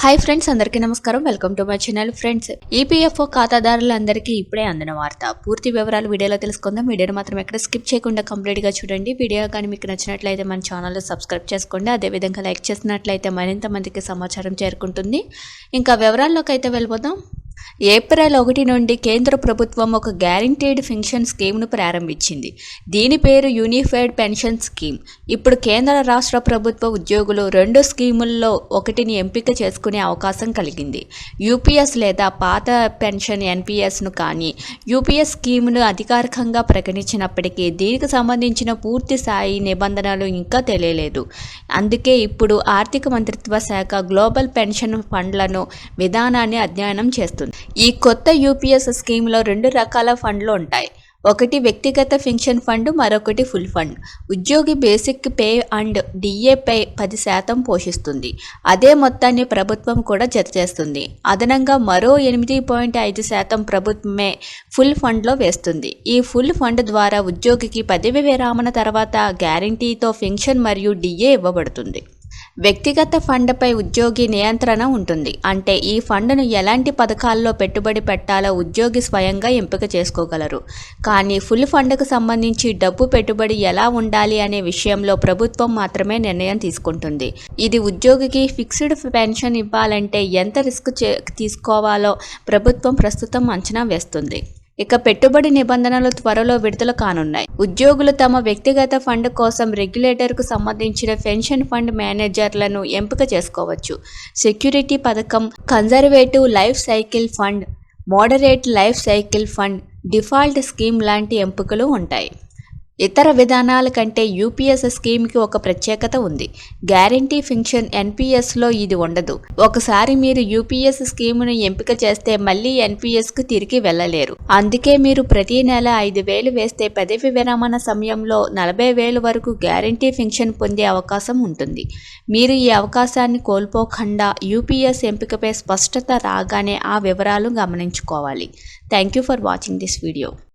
Hi friends అందరికీ నమస్కారం. Welcome to my channel friends EPFO ఖాతాదారులందరికీ ఇప్పుడే అందిన వార్త. పూర్తి వివరాలు వీడియోలో తెలుసుకుందాం. వీడియోని మాత్రం ఎక్కడ స్కిప్ చేయకుండా కంప్లీట్గా చూడండి. వీడియో కానీ మీకు నచ్చినట్లయితే మన ఛానల్లో సబ్స్క్రైబ్ చేసుకోండి. అదేవిధంగా లైక్ చేసినట్లయితే మరింత మందికి సమాచారం చేరుకుంటుంది. ఇంకా వివరాల్లోకి అయితే వెళ్ళిపోదాం. ఏప్రిల్ ఒకటి నుండి కేంద్ర ప్రభుత్వం ఒక గ్యారంటీడ్ పెన్షన్ స్కీమ్ను ప్రారంభించింది. దీని పేరు యూనిఫైడ్ పెన్షన్ స్కీమ్ ఇప్పుడు కేంద్ర రాష్ట్ర ప్రభుత్వ ఉద్యోగులు రెండు స్కీముల్లో ఒకటిని ఎంపిక చేసుకునే అవకాశం కలిగింది. యూపీఎస్ లేదా పాత పెన్షన్ ఎన్పిఎస్ను కానీ యూపీఎస్ స్కీమ్ను అధికారికంగా ప్రకటించినప్పటికీ దీనికి సంబంధించిన పూర్తి స్థాయి నిబంధనలు ఇంకా తెలియలేదు. అందుకే ఇప్పుడు ఆర్థిక మంత్రిత్వ శాఖ గ్లోబల్ పెన్షన్ ఫండ్లను విధానాన్ని అధ్యయనం చేస్తుంది. ఈ కొత్త యూపీఎస్ స్కీమ్లో రెండు రకాల ఫండ్లు ఉంటాయి. ఒకటి వ్యక్తిగత పెన్షన్ ఫండ్ మరొకటి ఫుల్ ఫండ్. ఉద్యోగి basic pay and DA pay పది శాతం పోషిస్తుంది. అదే మొత్తాన్ని ప్రభుత్వం కూడా జత చేస్తుంది. అదనంగా మరో ఎనిమిది పాయింట్ ఐదు శాతం ప్రభుత్వమే ఫుల్ ఫండ్లో వేస్తుంది. ఈ ఫుల్ ఫండ్ ద్వారా ఉద్యోగికి పదవి విరామణ తర్వాత గ్యారంటీతో పెన్షన్ మరియు డిఏ ఇవ్వబడుతుంది. వ్యక్తిగత ఫండ్పై ఉద్యోగి నియంత్రణ ఉంటుంది. అంటే ఈ ఫండ్ను ఎలాంటి పథకాల్లో పెట్టుబడి పెట్టాలో ఉద్యోగి స్వయంగా ఎంపిక చేసుకోగలరు. కానీ ఫుల్ ఫండ్కు సంబంధించి డబ్బు పెట్టుబడి ఎలా ఉండాలి అనే విషయంలో ప్రభుత్వం మాత్రమే నిర్ణయం తీసుకుంటుంది. ఇది ఉద్యోగికి ఫిక్స్డ్ పెన్షన్ ఇవ్వాలంటే ఎంత రిస్క్ చే తీసుకోవాలో ప్రభుత్వం ప్రస్తుతం అంచనా వేస్తుంది. ఇక పెట్టుబడి నిబంధనలు త్వరలో విడుదల కానున్నాయి. ఉద్యోగులు తమ వ్యక్తిగత ఫండ్ కోసం రెగ్యులేటర్కు సంబంధించిన పెన్షన్ ఫండ్ మేనేజర్లను ఎంపిక చేసుకోవచ్చు. సెక్యూరిటీ పథకం conservative life cycle fund moderate life cycle fund default scheme లాంటి ఎంపికలు ఉంటాయి. ఇతర విధానాల కంటే యూపీఎస్ స్కీమ్కి ఒక ప్రత్యేకత ఉంది. గ్యారంటీ ఫంక్షన్ ఎన్పిఎస్లో ఇది ఉండదు. ఒకసారి మీరు యూపీఎస్ స్కీమ్ను ఎంపిక చేస్తే మళ్ళీ ఎన్పిఎస్కు తిరిగి వెళ్ళలేరు. అందుకే మీరు ప్రతి నెల ఐదు వేలు వేస్తే పదవి విరమణ సమయంలో నలభై వేలు వరకు గ్యారంటీ ఫంక్షన్ పొందే అవకాశం ఉంటుంది. మీరు ఈ అవకాశాన్ని కోల్పోకుండా యూపీఎస్ ఎంపికపై స్పష్టత రాగానే ఆ వివరాలు గమనించుకోవాలి. Thank you for watching this video.